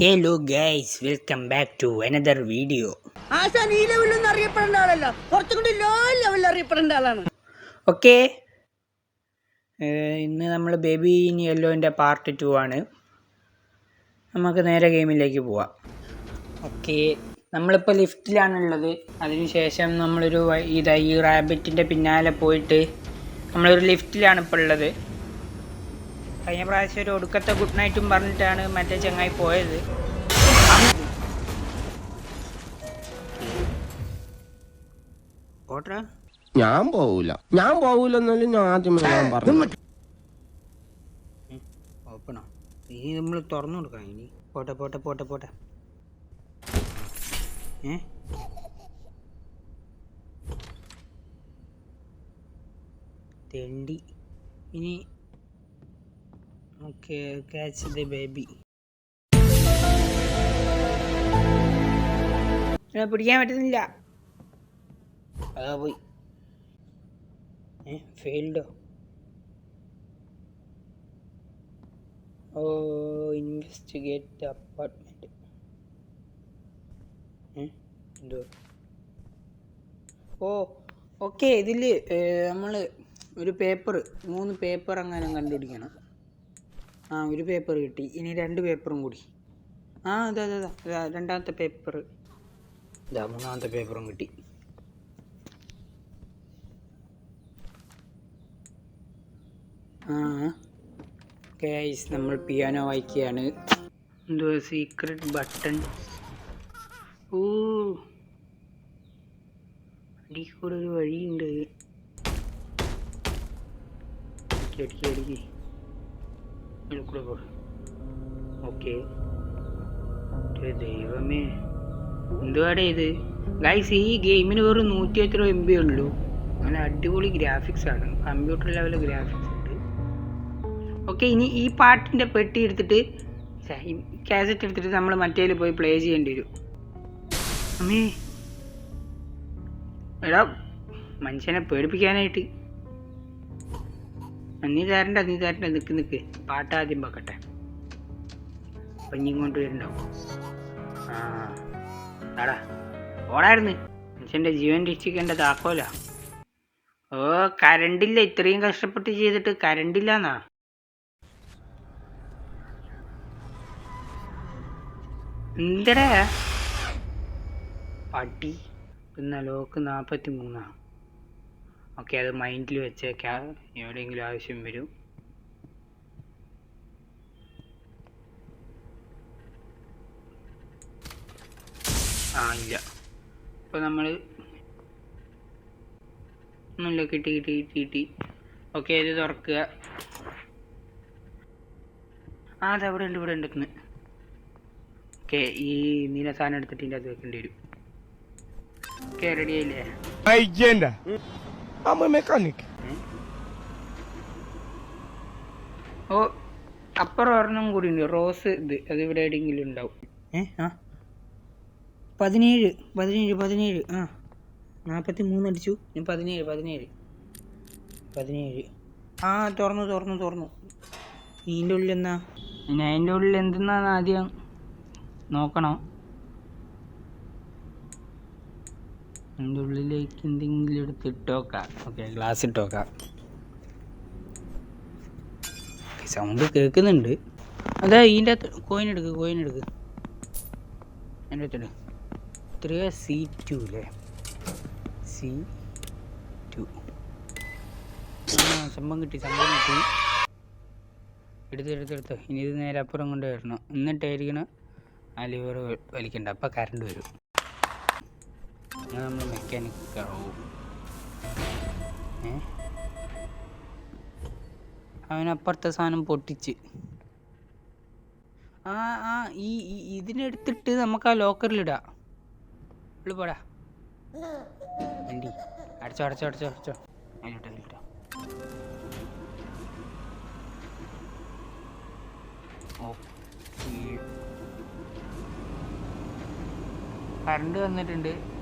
Hello guys welcome back to another video ആശാൻ ഈ ലെവലിലൊന്നും അറിയപ്പെടേണ്ട ആളല്ല. കുറച്ചും കൂടി ലോ ലെവലിൽ അറിയപ്പെടേണ്ട ആളാണ്. ഓക്കെ ഇന്ന് നമ്മൾ ബേബി ഇൻ യെല്ലോന്റെ പാർട്ട് ടു ആണ്. നമുക്ക് നേരെ ഗെയിമിലേക്ക് പോവാം. ഓക്കെ നമ്മളിപ്പോൾ ലിഫ്റ്റിലാണുള്ളത് അതിനുശേഷം നമ്മളൊരു ഒരു ഇതാ ഈ റാബിറ്റിന്റെ പിന്നാലെ പോയിട്ട് നമ്മളൊരു ലിഫ്റ്റിലാണ് ഇപ്പോൾ ഉള്ളത്. കഴിഞ്ഞ പ്രാവശ്യം ഒരു ഒടുക്കത്തെ ഗുഡ് നൈറ്റും പറഞ്ഞിട്ടാണ് മറ്റേ ചങ്ങായി പോയത്. ഓട്ടറാ? ഞാൻ പോവൂല. ഞാൻ പോവൂലെന്നാലും ഞാൻ ആദ്യം ഞാൻ പറഞ്ഞു ഓപ്പണോ. ഇനി നമ്മൾ തുറന്നു കൊടുക്കണം ഇനി. പോട്ടെ പോട്ടെ പോട്ടെ പോട്ടെ. ഏ? തെണ്ടി. ഇനി ഓക്കെ ക്യാച്ച് ദ ബേബി പിടിക്കാൻ പറ്റുന്നില്ല. അതാ പോയി. ഏ ഫെയിൽഡോ ഓ? ഇൻവെസ്റ്റിഗേറ്റ് അപ്പാർട്ട്മെന്റ് എന്തോ? ഓ ഓക്കെ ഇതിൽ നമ്മൾ ഒരു പേപ്പർ മൂന്ന് പേപ്പർ അങ്ങനെ കണ്ടുപിടിക്കണം. ആ ഒരു പേപ്പർ കിട്ടി. ഇനി രണ്ട് പേപ്പറും കൂടി. ആ അതെ അതെ അതെ രണ്ടാമത്തെ പേപ്പർ ഇതാ മൂന്നാമത്തെ പേപ്പറും കിട്ടി. ആ കേസ് നമ്മൾ പിയാനോ വായിക്കുകയാണ്. എന്തോ സീക്രട്ട് ബട്ടൺ ഓ അടി കൂടെ ഒരു വഴിയുണ്ട്. അടിക്ക്. പോ ഓക്കെ. ദൈവമേ. എന്തുവാടേ ഇത്? ഗൈസ് ഈ ഗെയിമിന് വെറും നൂറ്റി എത്ര എം ബി ഉള്ളൂ. നല്ല അടിപൊളി ഗ്രാഫിക്സ് ആണ്. കമ്പ്യൂട്ടർ ലെവൽ ഗ്രാഫിക്സ് ഉണ്ട്. ഓക്കെ ഇനി ഈ പാട്ടിന്റെ പെട്ടി എടുത്തിട്ട് കാസറ്റ് എടുത്തിട്ട് നമ്മൾ മറ്റേതിൽ പോയി പ്ലേ ചെയ്യേണ്ടി വരും. അമ്മേ. എടാ മനുഷ്യനെ പേടിപ്പിക്കാനായിട്ട്. നീ തരണ്ട നീ തരണ്ട നിക്ക് നിക്ക്. പാട്ടാദ്യം വെക്കട്ടെ ഇനി ഇങ്ങോട്ട് വരുന്നുണ്ടാവും ആ ആടാ ഓടായിരുന്നു. മനുഷ്യന്റെ ജീവൻ രക്ഷിക്കേണ്ട താക്കോല. ഓ കരണ്ടില്ല. ഇത്രയും കഷ്ടപ്പെട്ട് ചെയ്തിട്ട് കരണ്ടില്ലെന്നാ. എന്തടാ? പട്ടി പിന്നെ ലോക്ക് നാൽപ്പത്തി മൂന്നാണ് ഓക്കെ അത് മൈൻഡിൽ വെച്ചേക്കാം എവിടെയെങ്കിലും ആവശ്യം വരും. ആ ഇല്ല. ഇപ്പോൾ നമ്മൾ ഒന്നുമില്ല കിട്ടി കിട്ടി കിട്ടി കിട്ടി. ഓക്കെ ഇത് തുറക്കുക. ആ അത് അവിടെ ഉണ്ട് ഇവിടെ ഉണ്ട് ഓക്കെ ഈ നീല സാധനം എടുത്തിട്ട് ഇതിന്റെ അത് വെക്കേണ്ടി വരും. ഓക്കെ റെഡി ആയില്ലേ. I'm a mechanic. ഓ അപ്പുറം ഒരെണ്ണം കൂടി ഉണ്ട്. റോസ് ഇത്. അത് ഇവിടെ എവിടെയെങ്കിലും ഉണ്ടാവും. ഏ ആ. പതിനേഴ് പതിനേഴ് പതിനേഴ്. ആ. നാൽപ്പത്തി മൂന്ന് അടിച്ചു. ഇനി പതിനേഴ് പതിനേഴ്. പതിനേഴ്. ആ തുറന്നു തുറന്നു തുറന്നു. ഇതിന്റെ ഉള്ളിൽ എന്നാ അതിന്റെ ഉള്ളിൽ എന്തെന്നാന്ന് ആദ്യം നോക്കണം. അതിന്റെ ഉള്ളിലേക്ക് എന്തെങ്കിലും എടുത്ത് ഇട്ടോക്കാം ഓക്കെ ഗ്ലാസ് ഇട്ടോക്കാം സൗണ്ട് കേൾക്കുന്നുണ്ട്. അതാ ഇതിന്റെ അകത്ത് കോയിൻ എടുക്ക് കോയിൻ എടുക്ക്. എന്റെ അകത്തിട് ത്രീ സി ടു അല്ലേ സി ടു ആ സംഭവം കിട്ടി സംഭവം കിട്ടി. എടുത്ത് എടുത്ത് എടുത്ത്. ഇനി ഇത് നേരെ അപ്പുറം കൊണ്ട് വരണം. എന്നിട്ടായിരിക്കണം ആ ലിവർ വലിക്കേണ്ട. അപ്പം കറണ്ട് വരും. നമ്മൾ മെക്കാനിക് കറവും അവനപ്പുറത്തെ സാധനം പൊട്ടിച്ച്. ആ ആ ഈ ഇതിനെടുത്തിട്ട് നമുക്ക് ആ ലോക്കറിലിടാം പോടാ. വണ്ടി. അടച്ചോ അടച്ചോ അടച്ചോ അടച്ചോ. അതിലിട്ടോ അതിലിട്ടോ. കറണ്ട് വന്നിട്ടുണ്ട്.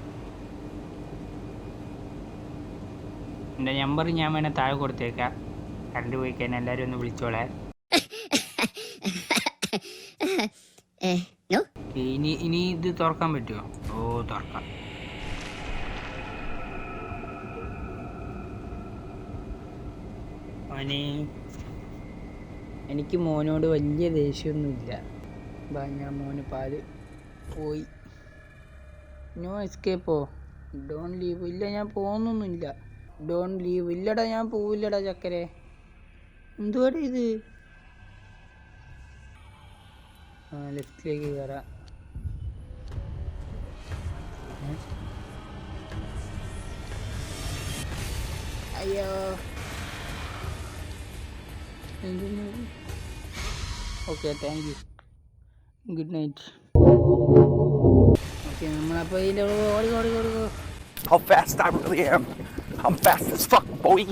എന്റെ നമ്പർ ഞാൻ വേണേൽ താഴെ കൊടുത്തേക്കാം. കണ്ടു പോയി കഴിഞ്ഞാൽ എല്ലാവരും ഒന്ന് വിളിച്ചോളെ? ഇനി ഇനി ഇത് തുറക്കാൻ പറ്റുമോ ഓ തുറക്കാം. മോനെ എനിക്ക് മോനോട് വലിയ ദേഷ്യമൊന്നുമില്ല ഞാൻ മോന് പാൽ പോയി. നോ എസ്കേപ്പോ ഡോൺ ലീവ് ഇല്ല ഞാൻ പോകുന്നൊന്നുമില്ല. ഡോൺ ലീവ് ഇല്ലടാ ഞാൻ പോവില്ലടാ ചക്കരെ. എന്തുവാടാ ഇത്? ആ ലെഫ്റ്റിലേക്ക് കയറാം? അയ്യോ. Okay thank you good night okay നമ്മളപ്പോൾ ഇതിന്റെ ഓടി ഓടി ഓടി. How fast I really am. I'm fast as fuck, boy.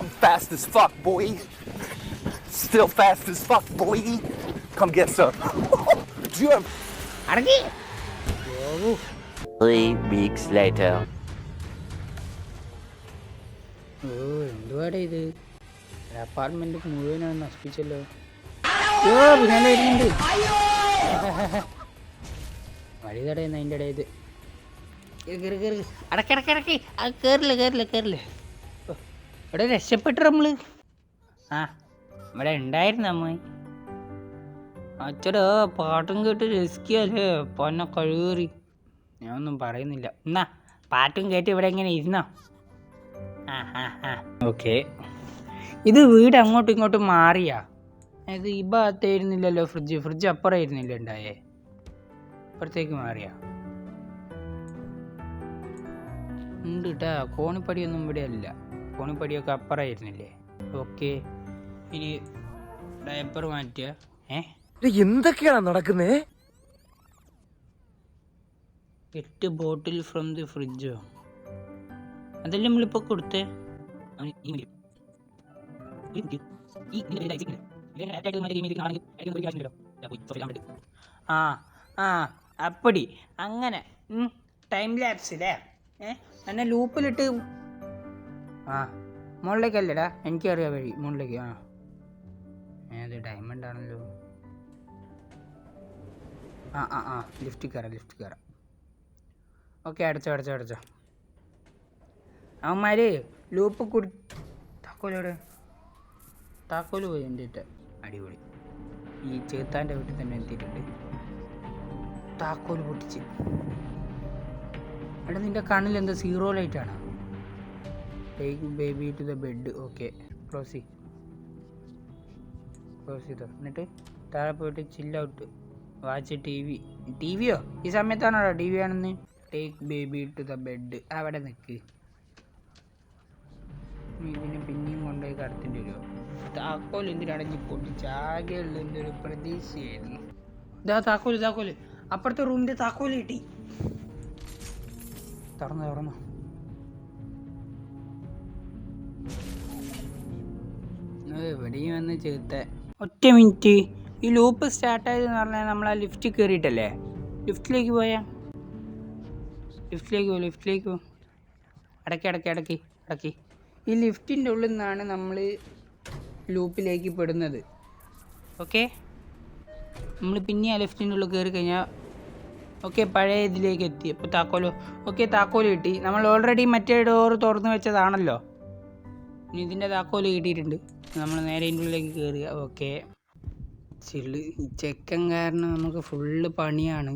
I'm fast as fuck, boy. Still fast as fuck, boy. Come get some. പോകൂ Three weeks later. ഓ എന്തുവാടെ ഇത് apartment മുഴുവനാണ് നശിപ്പിച്ചല്ലോ ഓ പിന്നെ വരുന്നുണ്ട് വഴി തടയുന്ന അതിന്റെ ഇടയിൽ ഓ, ഇവിടെ രക്ഷപ്പെട്ടു ആ ഇവിടെ ഉണ്ടായിരുന്നു അമ്മ? അച്ഛടോ പാട്ടും കേട്ട് രസിക്കല്ലേ? പൊന്ന ഞാൻ ഞാനൊന്നും പറയുന്നില്ല. എന്നാ പാട്ടും കേട്ട് ഇവിടെ ഇങ്ങനെ ഇരുന്നോ? ആ ആ ആ. ഓക്കെ. ഇത് വീട് അങ്ങോട്ടും ഇങ്ങോട്ടും മാറിയാ? ഇത് ഈ ഭാഗത്തായിരുന്നില്ലല്ലോ ഫ്രിഡ്ജ്. ഫ്രിഡ്ജ് അപ്പുറമായിരുന്നില്ല ഉണ്ടായേ? അപ്പുറത്തേക്ക് മാറിയാ? ഉണ്ട് കേട്ടാ കോണിപ്പടിയൊന്നും ഇവിടെ അല്ല. കോണിപ്പടിയൊക്കെ അപ്പുറമായിരുന്നില്ലേ ഓക്കെ. ഇനി ഡയപ്പർ മാറ്റുക. ഏ? എന്തൊക്കെയാണ് നടക്കുന്നേ? എട്ട് ബോട്ടിൽ ഫ്രം ദി ഫ്രിഡ്ജോ? അതല്ലേ നമ്മളിപ്പോൾ കൊടുത്തേ? ആ ആ അപ്പടി. അങ്ങനെ ടൈം ലാപ്സ് അല്ലേ എന്നെ ലൂപ്പിലിട്ട് ആ മുകളിലേക്കല്ലടാ. എനിക്കറിയാം വഴി മുകളിലേക്ക്. ആ. ഏത് ഡയമണ്ട് ആണല്ലോ. ആ ആ ആ. ലിഫ്റ്റ് കയറാം ലിഫ്റ്റ് കയറാം ഓക്കെ അടച്ചോ അടച്ചോ അടച്ചോ. അവന്മാര് ലൂപ്പ് കുടി താക്കോലോട് താക്കോൽ പോയി എന്റെ അടിപൊളി. ഈ ചേത്താന്റെ വീട്ടിൽ തന്നെ എത്തിയിട്ടുണ്ട്. താക്കോൽ പൊട്ടിച്ച്. എടാ നിന്റെ കണ്ണിൽ എന്താ സീറോ ലൈറ്റ് ആണ്? Take baby to the bed okay close ചെയ് ക്ലോസ് ചെയ്തോ എന്നിട്ട് താഴെ പോയിട്ട് chill out watch T V T വിയോ ഈ സമയത്താണോ ടി വി ആണെന്ന് take baby to the bed അവിടെ നിൽക്ക് ഇതിനെ പിന്നെയും കൊണ്ടുപോയി കടത്തേണ്ടി വരുമോ താക്കോൽ എന്തിനാണെങ്കിൽ പൊട്ടി ചാകെ എന്റെ ഒരു പ്രതീക്ഷയായിരുന്നു. ഇതാ താക്കോൽ താക്കോൽ. അപ്പുറത്തെ റൂമിന്റെ താക്കോൽ കിട്ടി. തുറന്നു തുറന്നു. എവിടെയും വന്ന് ചേർത്ത ഒറ്റ മിനിറ്റ്. ഈ ലൂപ്പ് സ്റ്റാർട്ടായതെന്ന് പറഞ്ഞാൽ നമ്മൾ ആ ലിഫ്റ്റിൽ കയറിയിട്ടല്ലേ ലിഫ്റ്റിലേക്ക് പോയാ? ലിഫ്റ്റിലേക്ക് പോ ലിഫ്റ്റിലേക്ക് പോ. അടക്കി അടക്കി അടക്കി അടക്കി. ഈ ലിഫ്റ്റിന്റെ ഉള്ളിൽ നിന്നാണ് നമ്മൾ ലൂപ്പിലേക്ക് പെടുന്നത്. ഓക്കെ നമ്മൾ പിന്നെ ആ ലിഫ്റ്റിന്റെ ഉള്ളിൽ കയറി കഴിഞ്ഞാൽ ഓക്കെ പഴയ ഇതിലേക്ക് എത്തി. അപ്പോൾ താക്കോലോ ഓക്കെ താക്കോൽ കിട്ടി. നമ്മൾ ഓൾറെഡി മറ്റേ ഡോറ് തുറന്നു വെച്ചതാണല്ലോ. ഇനി ഇതിന്റെ താക്കോൽ കിട്ടിയിട്ടുണ്ട്. നമ്മൾ നേരെ ഇതിന്റെ ഉള്ളിലേക്ക് കയറുക ഓക്കെ. ചിള്ള് ഈ ചെക്കൻ കാരണം നമുക്ക് ഫുള്ള് പണിയാണ്?